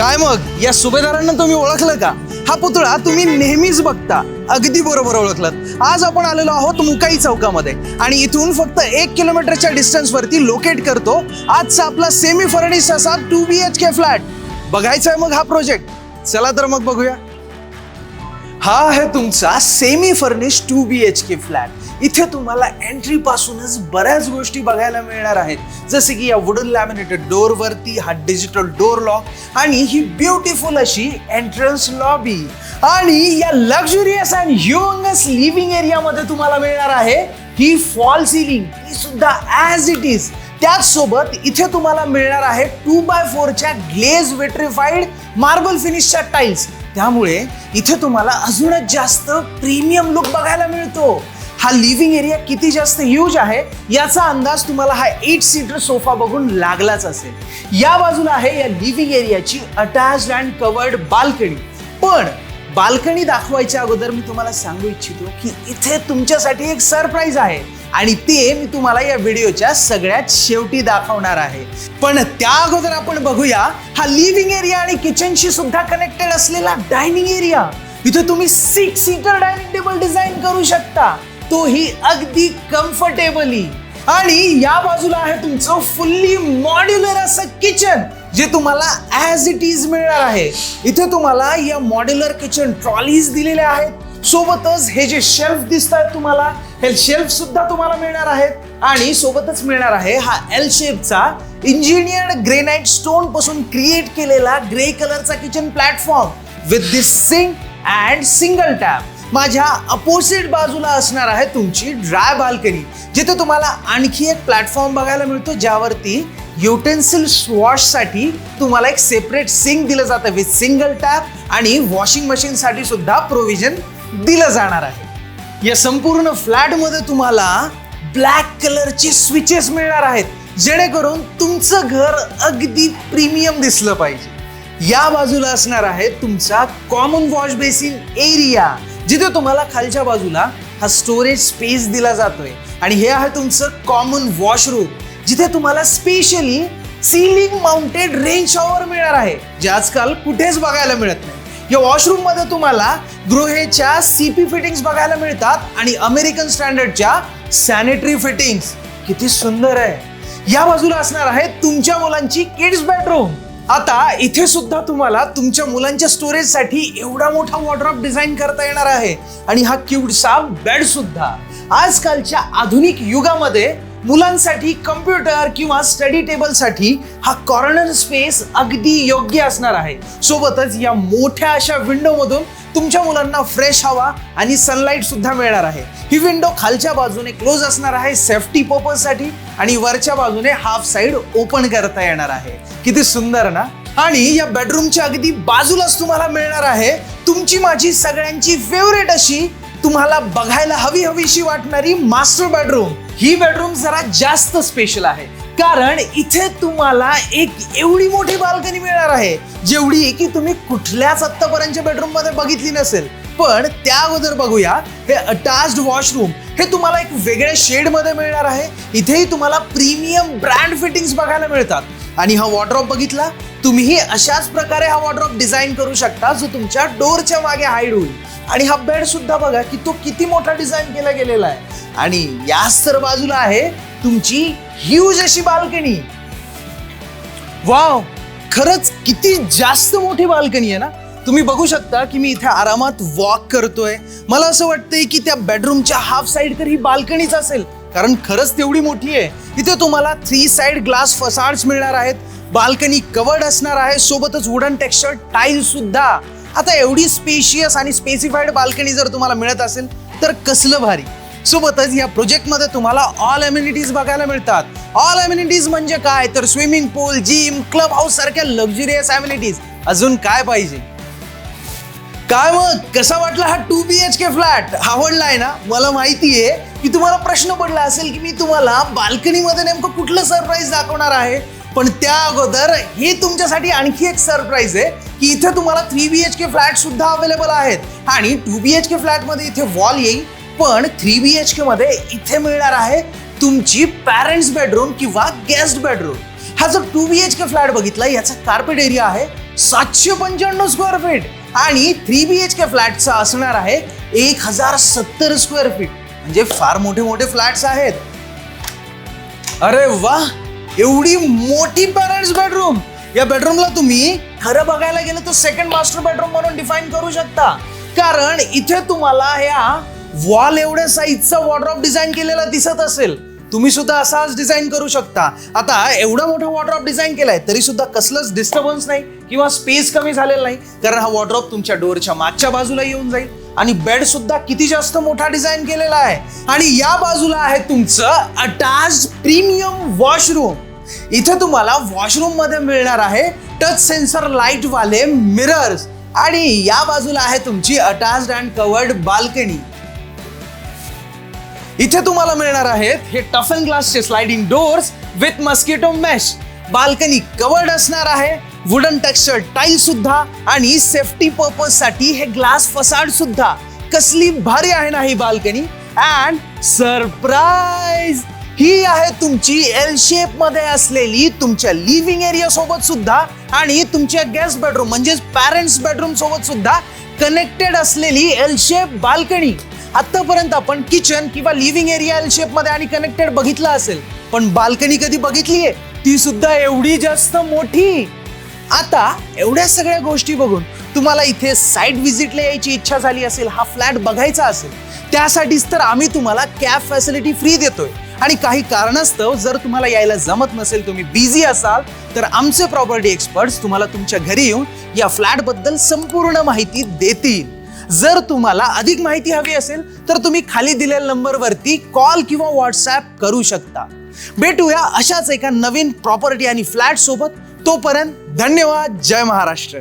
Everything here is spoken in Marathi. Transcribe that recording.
काय मग? या सुभेदारांना तुम्ही ओळखलं का? हा पुतळा तुम्ही नेहमीच बघता. अगदी बरोबर ओळखलं. आज आपण आलेलो आहोत मुकाई चौकामध्ये. आणि इथून फक्त एक किलोमीटरच्या डिस्टन्स वरती लोकेट करतो आजचा आपला सेमी फर्निश असा two B H K flat बघायचा आहे मग हा प्रोजेक्ट चला तर मग बघूया. हा आहे तुमचा semi furnish two B H K flat इथे तुम्हाला एंट्री पासूनच बऱ्याच गोष्टी बघायला मिळणार आहेत. जसे की या वुडन लॅमिनेटेड डोर वरती हा डिजिटल डोर लॉक आणि ही ब्युटिफुल अशी एंट्रन्स लॉबी आणि या लक्झुरियस अँड ह्युंगस लिव्हिंग एरियामध्ये तुम्हाला मिळणार आहे ही फॉल सिलिंग ही सुद्धा ॲज इट इज त्याचसोबत इथे तुम्हाला मिळणार आहे टू बाय फोरच्या ग्लेज वेट्रिफाईड मार्बल फिनिशच्या टाईल्स त्यामुळे इथे तुम्हाला अजूनच जास्त प्रीमियम लुक बघायला मिळतो. हा लिव्हिंग एरिया किती जास्त ह्यूज आहे याचा अंदाज तुम्हाला हा एट सीटर सोफा बघून लागलाच असेल. या बाजूला आहे या लिव्हिंग एरियाची अटॅच्ड अँड कवर्ड बाल्कनी पण बाल्कनी दाखवायच्या अगोदर मी तुम्हाला सांगू इच्छितो की इथे तुमच्यासाठी एक सरप्राईज आहे. आणि ते मी तुम्हाला या व्हिडिओच्या सगळ्यात शेवटी दाखवणार आहे. पण त्या अगोदर आपण बघूया हा लिव्हिंग एरिया आणि किचनशी सुद्धा कनेक्टेड असलेला डायनिंग एरिया इथे तुम्ही six seater dining table design करू शकता. तोही अगदी कम्फर्टेबली आणि या बाजूला आहे तुमचं फुल्ली मॉड्युलर असं किचन जे तुम्हाला ॲज इट इज मिळणार आहे. इथे तुम्हाला या मॉड्युलर किचन ट्रॉलीज दिलेल्या आहेत. सोबतच हे जे शेल्फ दिसत आहेत तुम्हाला हे शेल्फ सुद्धा तुम्हाला मिळणार आहेत. आणि सोबतच मिळणार आहे हा एल शेपचा इंजिनियर्ड ग्रेनाइट स्टोनपासून क्रिएट केलेला ग्रे कलरचा kitchen platform with this sink and single tap माझ्या अपोजिट बाजूला असणार आहे तुमची ड्राय बाल्कनी जिथे तुम्हाला आणखी एक प्लॅटफॉर्म बघायला मिळतो ज्यावरती युटेन्सिल वॉशसाठी तुम्हाला एक सेपरेट सिंक दिलं जातं विथ सिंगल टॅप आणि वॉशिंग मशीनसाठी सुद्धा प्रोव्हिजन दिलं जाणार आहे. या संपूर्ण फ्लॅटमध्ये तुम्हाला ब्लॅक कलरचे स्विचेस मिळणार आहेत जेणेकरून तुमचं घर अगदी प्रीमियम दिसलं पाहिजे. या बाजूला असणार आहे तुमचा कॉमन वॉश बेसिन एरिया जिथे तुम्हाला खालच्या बाजूला हा स्टोरेज स्पेस दिला जातोय. आणि हे आहे तुमचं कॉमन वॉशरूम जिथे तुम्हाला specially ceiling mounted rain shower मिळणार आहे जे आजकाल कुठेच बघायला मिळत नाही. या वॉशरूममध्ये तुम्हाला गृहेच्या सीपी फिटिंग्स बघायला मिळतात आणि अमेरिकन स्टँडर्डच्या सॅनिटरी फिटिंग्स किती सुंदर आहे. या बाजूला असणार आहे तुमच्या मुलांची किड्स बेडरूम आता इथे सुद्धा तुम्हाला तुमच्या मुलांच्या स्टोरेजसाठी एवढा मोठा वॉर्ड्रॉप डिझाईन करता येणार आहे. आणि हा क्यूटसा बेड सुद्धा. आजकालच्या आधुनिक युगामध्ये मुलांसाठी कम्प्युटर किंवा स्टडी टेबलसाठी हा कॉर्नर स्पेस अगदी योग्य असणार आहे. सोबतच या मोठ्या अशा विंडोमधून तुमच्या मुलांना फ्रेश हवा आणि सनलाईट सुद्धा मिळणार आहे. ही विंडो खालच्या बाजूने क्लोज असणार आहे सेफ्टी पर्पजसाठी आणि वरच्या बाजूने हाफ साइड ओपन करता येणार आहे. किती सुंदर ना? आणि या बेडरूमच्या अगदी बाजूलाच तुम्हाला मिळणार आहे तुमची माझी सगळ्यांची फेवरेट अशी तुम्हाला बघायला हवी हवीशी वाटणारी मास्टर बेडरूम. ही बेडरूम जरा जास्त स्पेशल आहे. कारण इथे तुम्हाला एक एवढी मोठी बाल्कनी मिळणार आहे जेवढी की तुम्ही कुठल्याच आत्तापर्यंतच्या बेडरूममध्ये बघितली नसेल. पण त्या अगोदर बघूया हे अटॅच्ड वॉशरूम हे तुम्हाला एक वेगळ्या शेडमध्ये मिळणार आहे. इथेही तुम्हाला प्रीमियम ब्रँड फिटिंग्स बघायला मिळतात. आणि हा वॉर्ड्रॉप बघितला तुम्हीही अशाच प्रकारे हा वॉर्ड्रॉप डिझाईन करू शकता जो तुमच्या डोरच्या मागे हाईड होईल. आणि हा बेड सुद्धा बघा की तो किती मोठा डिझाईन केला गेलेला आहे. आणि याच तर बाजूला आहे तुमची ह्यूज अशी बाल्कनी वाव खरंच किती जास्त मोठी बाल्कनी आहे ना? तुम्ही बघू शकता की मी इथे आरामात वॉक करतोय. मला असं वाटतंय की त्या बेडरूमच्या हाफ साईड तर ही बाल्कनीच असेल. कारण खरंच तेवढी मोठी आहे. इथे तुम्हाला थ्री साइड ग्लास फसाड्स मिळणार आहेत. बाल्कनी कवर्ड असणार आहे. सोबतच वुडन टेक्स्चर टाईल सुद्धा. आता एवढी स्पेशियस आणि स्पेसिफाईड बाल्कनी जर तुम्हाला मिळत असेल तर कसलं भारी. सोबतच या प्रोजेक्टमध्ये तुम्हाला ऑल अम्युनिटीज बघायला मिळतात. ऑल अम्युनिटीज म्हणजे काय? तर swimming pool gym club house सारख्या लक्झुरियस अम्युनिटीज अजून काय पाहिजे? काय मग? कसा वाटला हा two B H K flat आवडलाय ना? मला माहिती आहे की तुम्हाला प्रश्न पडला असेल की मी तुम्हाला बाल्कनीमध्ये नेमकं कुठलं सरप्राईज दाखवणार आहे? पण त्या अगोदर हे तुमच्यासाठी आणखी एक सरप्राईज आहे. की इथे तुम्हाला three B H K flat सुद्धा अवेलेबल आहेत. आणि टू बी एच के फ्लॅटमध्ये इथे वॉल येईल पण थ्री बी एच के मध्ये इथे मिळणार आहे तुमची पॅरेंट्स बेडरूम किंवा गेस्ट बेडरूम हा जो two B H K flat बघितला याचा कार्पेट एरिया आहे सातशे पंच्याण्णव स्क्वेअर फीट आणि थ्री बी एच के फ्लॅटचा असणार आहे एक हजार सत्तर स्क्वेअर फीट म्हणजे फार मोठे मोठे फ्लॅट्स आहेत. अरे वा एवढी मोठी पॅरेंट्स बेडरूम या बेडरूमला तुम्ही खरं बघायला गेलं तर सेकंड मास्टर बेडरूम म्हणून डिफाईन करू शकता. कारण इथे तुम्हाला ह्या वॉल एवढ्या साईजचा वॉर्ड्रॉप डिझाईन केलेला दिसत असेल. तुम्ही सुद्धा असाच डिझाईन करू शकता. आता एवढा मोठा वॉर्ड्रॉप डिझाईन केलाय तरी सुद्धा कसलंच डिस्टर्बन्स नाही किंवा स्पेस कमी झालेला नाही. कारण हा वॉर्ड्रॉप तुमच्या डोअरच्या मागच्या बाजूला येऊन जाईल. आणि बेड सुद्धा किती जास्त मोठा डिझाईन केलेला आहे. आणि या बाजूला आहे तुमचं अटॅच प्रीमियम वॉशरूम इथे तुम्हाला वॉशरूममध्ये मिळणार आहे टच सेन्सर लाइट वाले मिरर्स आणि या बाजूला आहे तुमची अटॅच्ड अँड कवर्ड बाल्कनी इथे तुम्हाला मिळणार आहेत हे toughened ग्लासचे sliding doors with mosquito mesh balcony covered असणार आहे वुडन टेक्स्चर टाईल सुद्धा आणि सेफ्टी पर्पजसाठी हे ग्लास फसाड सुद्धा. कसली भारी आहे ना ही बाल्कनी अँड सरप्राईज आहे तुमची एल शेपमध्ये असलेली तुमच्या लिव्हिंग एरिया सोबत सुद्धा आणि तुमच्या गेस्ट बेडरूम म्हणजेच पॅरेंट्स बेडरूम सोबत सुद्धा कनेक्टेड असलेली एल शेप बाल्कनी आतापर्यंत आपण किचन किंवा लिव्हिंग एरिया एल शेपमध्ये आणि कनेक्टेड बघितलं असेल पण बाल्कनी कधी बघितलीये? ती सुद्धा एवढी जास्त मोठी. आता एवढ्या सगळ्या गोष्टी बघून तुम्हाला इथे साईट व्हिजिटला यायची इच्छा झाली असेल हा फ्लॅट बघायचा असेल त्यासाठीच तर आम्ही तुम्हाला कॅब फॅसिलिटी फ्री देतोय. आणि काही कारणास्तव जर तुम्हाला यायला जमत नसेल तुम्ही बिझी असाल तर आमचे प्रॉपर्टी एक्सपर्ट्स तुम्हाला तुमच्या घरी येऊन या फ्लॅटबद्दल संपूर्ण माहिती देतील. जर तुम्हाला अधिक माहिती हवी असेल तर तुम्ही खाली दिलेल्या नंबरवरती कॉल किंवा व्हॉट्सॲप करू शकता. भेटूया अशाच एका नवीन प्रॉपर्टी आणि फ्लॅट सोबत. तोपर्यंत धन्यवाद. जय महाराष्ट्र.